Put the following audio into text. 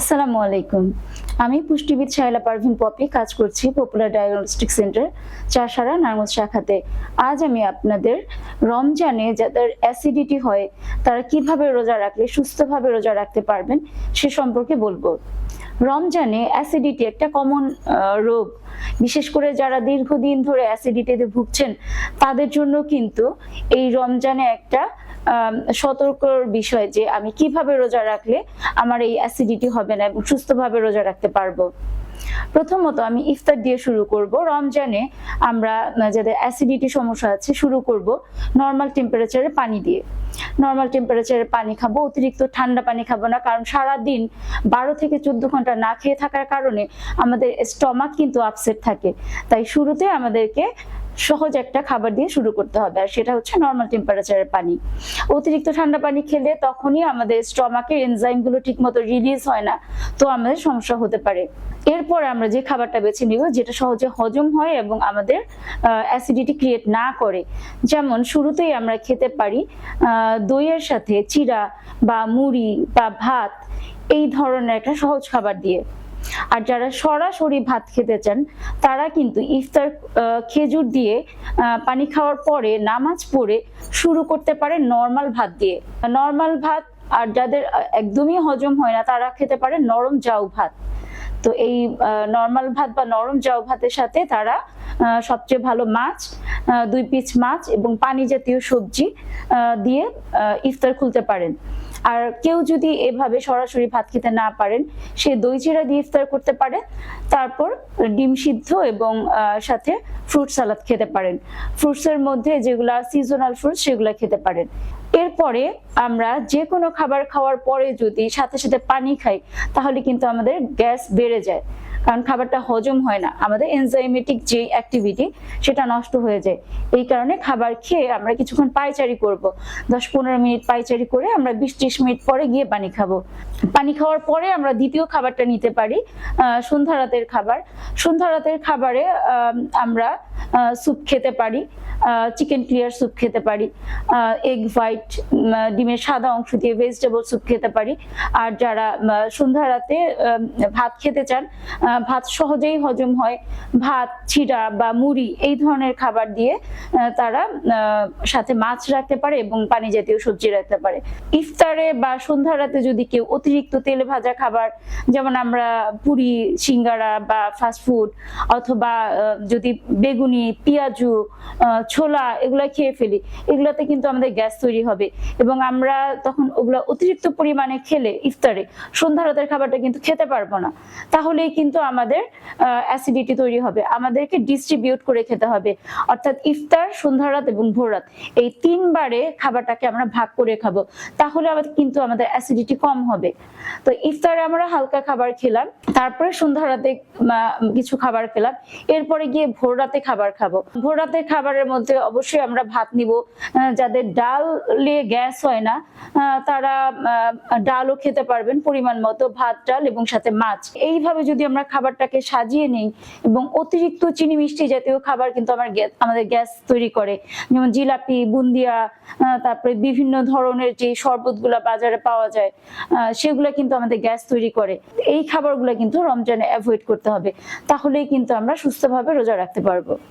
আসসালামু আলাইকুম। আমি পুষ্টিবিদ শাইলা পারভিন পপি, কাজ করছি পপুলার ডায়াগনস্টিক সেন্টার চাষারা নার্মদ শাখাতে। আজ আমি আপনাদের রমজানে যাদের অ্যাসিডিটি হয়, তারা কীভাবে রোজা রাখলে, সুস্থভাবে রোজা রাখতে পারবেন, সে সম্পর্কে বলব। রমজানে অ্যাসিডিটি একটা কমন রোগ। বিশেষ করে যারা দীর্ঘদিন ধরে অ্যাসিডিটিতে ভুগছেন, তাদের জন্য কিন্তু এই রমজানে একটা সতর্কর বিষয় যে আমি কীভাবে রোজা রাখলে আমার এই অ্যাসিডিটি হবে না এবং সুস্থভাবে রোজা রাখতে পারব। প্রথমত আমি ইফতার দিয়ে শুরু করব। রমজানে আমরা যাদের অ্যাসিডিটি সমস্যা আছে, শুরু করব নর্মাল টেম্পারেচারে পানি দিয়ে। নর্মাল টেম্পারেচারে পানি খাব, অতিরিক্ত ঠান্ডা পানি খাব না, কারণ সারা দিন বারো থেকে চোদ্দ ঘণ্টা না খেয়ে থাকার কারণে আমাদের স্টমাক কিন্তু আপসেট থাকে। তাই শুরুতে আমাদেরকে সহজ একটা খাবার দিয়ে শুরু করতে হবে। আর সেটা হচ্ছে নর্মাল টেম্পারেচারের পানি। অতিরিক্ত ঠান্ডা পানি খেলে তখনই আমাদের স্টমাকের এনজাইমগুলো ঠিক মতো রিলিজ হয় না, তো আমাদের সমস্যা হতে পারে। এরপর আমরা যে খাবারটা বেছে নিব, যেটা সহজে হজম হয় এবং আমাদের অ্যাসিডিটি ক্রিয়েট না করে। যেমন শুরুতেই আমরা খেতে পারি দইয়ের সাথে চিড়া বা মুড়ি বা ভাত, এই ধরনের একটা সহজ খাবার দিয়ে। আর যারা সরাসরি ভাত খেতে চান, তারা কিন্তু ইফতার খেজুর দিয়ে পানি খাওয়ার পরে নামাজ পড়ে শুরু করতে পারে নর্মাল ভাত দিয়ে। নর্মাল ভাত আর যাদের একদমই হজম হয় না, তারা খেতে পারে নরম জাউ ভাত। তো এই নর্মাল ভাত বা নরম জাউ ভাতের সাথে তারা সবচেয়ে ভালো মাছ দুই পিস মাছ এবং পানি জাতীয় সবজি দিয়ে ইফতার খুলতে পারেন। আর কেউ যদি এভাবে সরাসরি ভাত খেতে না পারেন, সে দই চিরা দিয়ে ইফতার করতে পারে। তারপর ডিম সিদ্ধ এবং সাথে ফ্রুট সালাদ খেতে পারেন। ফ্রুটসের মধ্যে যেগুলা সিজনাল ফ্রুট সেগুলা খেতে পারেন। এরপরে আমরা যে কোনো খাবার খাওয়ার পরে যদি সাথে সাথে পানি খাই, তাহলে কিন্তু আমাদের গ্যাস বেড়ে যায়। কারণ খাবারটা হজম হয় না। আমাদের এনজাইমেটিক যে অ্যাক্টিভিটি সেটা নষ্ট হয়ে যায়। এই কারণে খাবার খেয়ে আমরা কিছুক্ষণ পায়চারি করব। দশ পনেরো মিনিট পায়চারি করে আমরা বিশ ত্রিশ মিনিট পরে গিয়ে পানি খাব। পানি খাওয়ার পরে আমরা দ্বিতীয় খাবারটা নিতে পারি সন্ধ্যা রাতের খাবার। সন্ধ্যা রাতের খাবারে আম, আমরা স্যুপ খেতে পারি চিকেন ক্লিয়ার স্যুপ খেতে পারি এগ হোয়াইট ডিমের সাদা অংশ দিয়ে ভেজিটেবল স্যুপ খেতে পারি। আর যারা সন্ধ্যা রাতে ভাত খেতে চান ভাত সহজেই হজম হয়। ভাত চিড়া বা মুড়ি এই ধরনের খাবার দিয়ে তারা সাথে মাছ রাখতে পারে এবং পানি জাতীয় সবজি রাখতে পারে। ইফতারে বা সন্ধ্যা রাতে যদি কেউ অতিরিক্ত তেলে ভাজা খাবার, যেমন আমরা পুরি, সিঙ্গারা বা ফাস্টফুড অথবা যদি বেগুনি পেঁয়াজু আহ, ছোলা এগুলা খেয়ে ফেলি। এগুলাতে কিন্তু আমাদের গ্যাস তৈরি হবে এবং আমরা তখন ওগুলা অতিরিক্ত পরিমাণে খেলে ইফতারে সন্ধ্যা রাতের খাবারটা কিন্তু খেতে পারব না। তাহলেই কিন্তু আমাদের অ্যাসিডিটি তৈরি হবে। আমাদেরকে ডিস্ট্রিবিউট করে খেতে হবে। অর্থাৎ ইফতার সন্ধ্যা রাত এবং ভোর রাত এই তিনবারে খাবারটাকে আমরা ভাগ করে খাব। তাহলে আমাদের কিন্তু আমাদের অ্যাসিডিটি কম হবে। তো ইফতারে আমরা হালকা খাবার খেলাম তারপরে সন্ধ্যা রাতে কিছু খাবার খেলাম। এরপরে গিয়ে ভোর রাতে খাবার খাব। ভোর রাতে খাবারের মধ্যে অবশ্যই আমরা ভাত নিব। যাদের ডাল নিয়ে গ্যাস হয় না তারা ডালও খেতে পারবেন পরিমাণ মতো, ভাত, ডাল এবং সাথে মাছ। এইভাবে যদি আমরা খাবারটাকে সাজিয়ে নিই এবং অতিরিক্ত চিনি মিষ্টি জাতীয় খাবার কিন্তু আমার গ্যাস আমাদের গ্যাস তৈরি করে, যেমন জিলাপি, বুন্দিয়া তারপরে বিভিন্ন ধরনের যে শরবতগুলা বাজারে পাওয়া যায় সেগুলো কিন্তু আমাদের গ্যাস তৈরি করে। এই খাবারগুলো কিন্তু রমজানে অ্যাভয়েড করতে হবে। তাহলেই কিন্তু আমরা সুস্থভাবে রোজা রাখতে পারব।